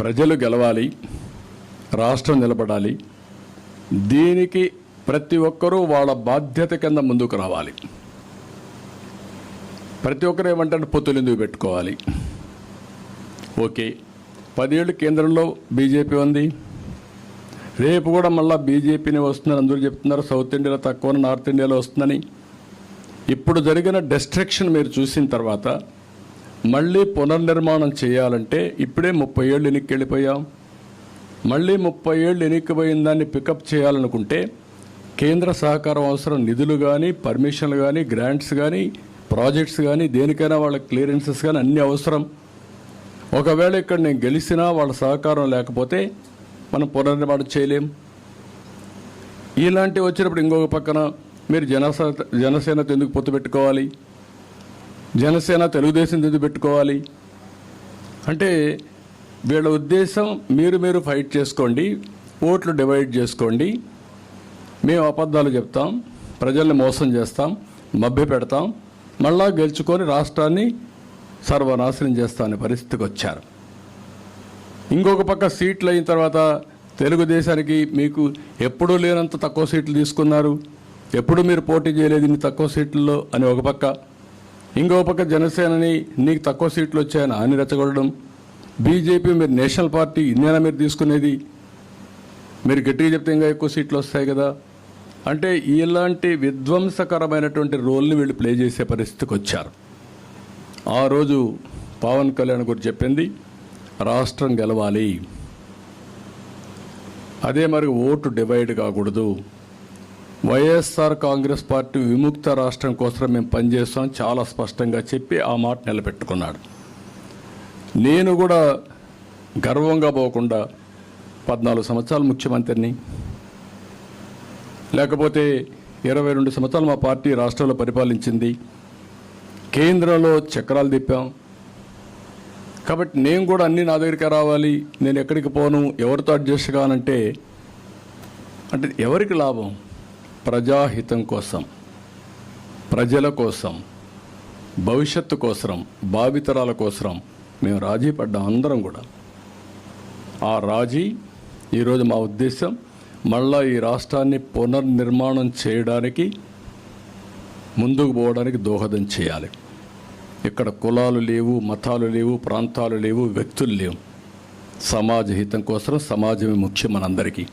ప్రజలు గెలవాలి రాష్ట్రం నిలబడాలి దీనికి ప్రతి ఒక్కరూ వాళ్ళ బాధ్యత కింద ముందుకు రావాలి. ప్రతి ఒక్కరు ఏమంటారు? పొత్తులు ఎందుకు పెట్టుకోవాలి? ఓకే పదేళ్ళు కేంద్రంలో బీజేపీ ఉంది. రేపు కూడా మళ్ళీ బీజేపీని వస్తుందని అందరూ చెప్తున్నారు. సౌత్ ఇండియాలో తక్కువ నార్త్ ఇండియాలో వస్తుందని. ఇప్పుడు జరిగిన డిస్ట్రక్షన్ మీరు చూసిన తర్వాత మళ్ళీ పునర్నిర్మాణం చేయాలంటే ఇప్పుడే ముప్పై ఏళ్ళు ఎన్నిక వెళ్ళిపోయాం మళ్ళీ ముప్పై ఏళ్ళు ఎన్నికపోయిన దాన్ని పికప్ చేయాలనుకుంటే కేంద్ర సహకారం అవసరం. నిధులు కానీ పర్మిషన్లు కానీ గ్రాంట్స్ కానీ ప్రాజెక్ట్స్ కానీ దేనికైనా వాళ్ళ క్లియరెన్సెస్ కానీ అన్నీ అవసరం. ఒకవేళ ఇక్కడ నేను గెలిచినా వాళ్ళ సహకారం లేకపోతే మనం పునర్నిర్మాణం చేయలేం. ఇలాంటివి వచ్చినప్పుడు ఇంకొక పక్కన మీరు జనస జనసేనతో ఎందుకు పొత్తు పెట్టుకోవాలి? జనసేన తెలుగుదేశం ఎందుకు పెట్టుకోవాలి? అంటే వీళ్ళ ఉద్దేశం మీరు మీరు ఫైట్ చేసుకోండి ఓట్లు డివైడ్ చేసుకోండి మేము అబద్ధాలు చెప్తాం ప్రజల్ని మోసం చేస్తాం మభ్య పెడతాం మళ్ళా గెలుచుకొని రాష్ట్రాన్ని సర్వనాశనం చేస్తామనే పరిస్థితికి వచ్చారు. ఇంకొక పక్క సీట్లు అయిన తర్వాత తెలుగుదేశానికి మీకు ఎప్పుడూ లేనంత తక్కువ సీట్లు తీసుకున్నారు ఎప్పుడు మీరు పోటీ చేయలేదు ఇన్ని తక్కువ సీట్లలో అని ఒక పక్క. ఇంకో పక్క జనసేనని నీకు తక్కువ సీట్లు వచ్చాయని అని రెచ్చగొట్టడం. బీజేపీ మీరు నేషనల్ పార్టీ ఇన్నేనా మీరు తీసుకునేది? మీరు గట్టిగా చెప్తే ఇంకా ఎక్కువ సీట్లు వస్తాయి కదా. అంటే ఇలాంటి విధ్వంసకరమైనటువంటి రోల్ని వీళ్ళు ప్లే చేసే పరిస్థితికి వచ్చారు. ఆ రోజు పవన్ కళ్యాణ్ గురించి చెప్పింది రాష్ట్రం గెలవాలి. అదే మరి ఓటు డివైడ్ కాకూడదు. వైఎస్ఆర్ కాంగ్రెస్ పార్టీ విముక్త రాష్ట్రం కోసం మేము పనిచేస్తాం చాలా స్పష్టంగా చెప్పి ఆ మాట నిలబెట్టుకున్నాడు. నేను కూడా గర్వంగా పోకుండా పద్నాలుగు సంవత్సరాలు ముఖ్యమంత్రిని లేకపోతే ఇరవై రెండు సంవత్సరాలు మా పార్టీ రాష్ట్రంలో పరిపాలించింది. కేంద్రంలో చక్రాలు తిప్పాం. కాబట్టి నేను కూడా అన్నీ నా దగ్గరికి రావాలి నేను ఎక్కడికి పోను ఎవరితో అడ్జస్ట్ కానంటే అంటే ఎవరికి లాభం? ప్రజాహితం కోసం ప్రజల కోసం భవిష్యత్తు కోసం భావితరాల కోసం మేము రాజీ పడ్డాం అందరం కూడా. ఆ రాజీ ఈరోజు మా ఉద్దేశం మళ్ళా ఈ రాష్ట్రాన్ని పునర్నిర్మాణం చేయడానికి ముందుకు పోవడానికి దోహదం చేయాలి. ఇక్కడ కులాలు లేవు మతాలు లేవు ప్రాంతాలు లేవు వ్యక్తులు లేవు. సమాజ హితం కోసం సమాజమే ముఖ్యం మనందరికీ.